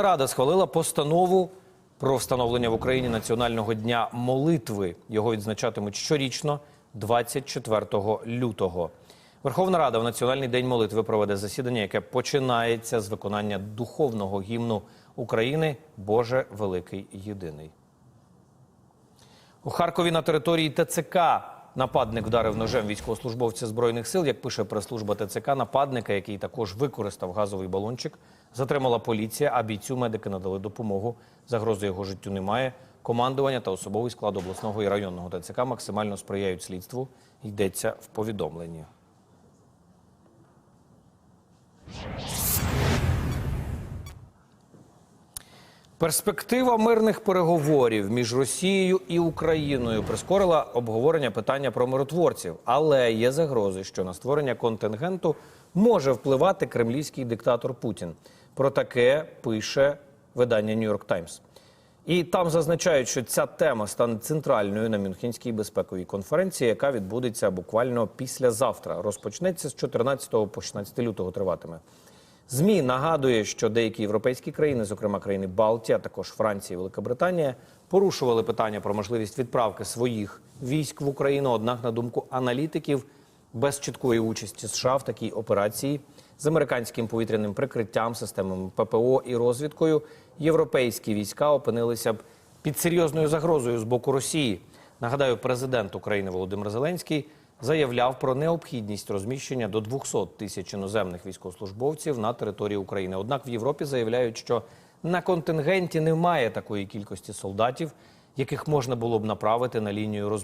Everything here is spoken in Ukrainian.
Рада схвалила постанову про встановлення в Україні Національного дня молитви. Його відзначатимуть щорічно 24 лютого. Верховна Рада в Національний день молитви проведе засідання, яке починається з виконання духовного гімну України Боже Великий Єдиний. У Харкові на території ТЦК нападник вдарив ножем військовослужбовця збройних сил. Як пише прес-служба ТЦК, нападника, який також використав газовий балончик, затримала поліція. А бійцю медики надали допомогу. Загрози його життю немає. Командування та особовий склад обласного і районного ТЦК максимально сприяють слідству. Йдеться в повідомленні. Перспектива мирних переговорів між Росією і Україною прискорила обговорення питання про миротворців, але є загрози, що на створення контингенту може впливати кремлівський диктатор Путін. Про таке пише видання Нью-Йорк Таймс. І там зазначають, що ця тема стане центральною на Мюнхенській безпековій конференції, яка відбудеться буквально післязавтра. Розпочнеться з 14 по 16 лютого триватиме. ЗМІ нагадує, що деякі європейські країни, зокрема країни Балтії, а також Франція і Велика Британія, порушували питання про можливість відправки своїх військ в Україну. Однак, на думку аналітиків, без чіткої участі США в такій операції з американським повітряним прикриттям, системами ППО і розвідкою, європейські війська опинилися б під серйозною загрозою з боку Росії. Нагадаю, президент України Володимир Зеленський заявляв про необхідність розміщення до 200 тисяч іноземних військовослужбовців на території України. Однак в Європі заявляють, що на контингенті немає такої кількості солдатів, яких можна було б направити на лінію роз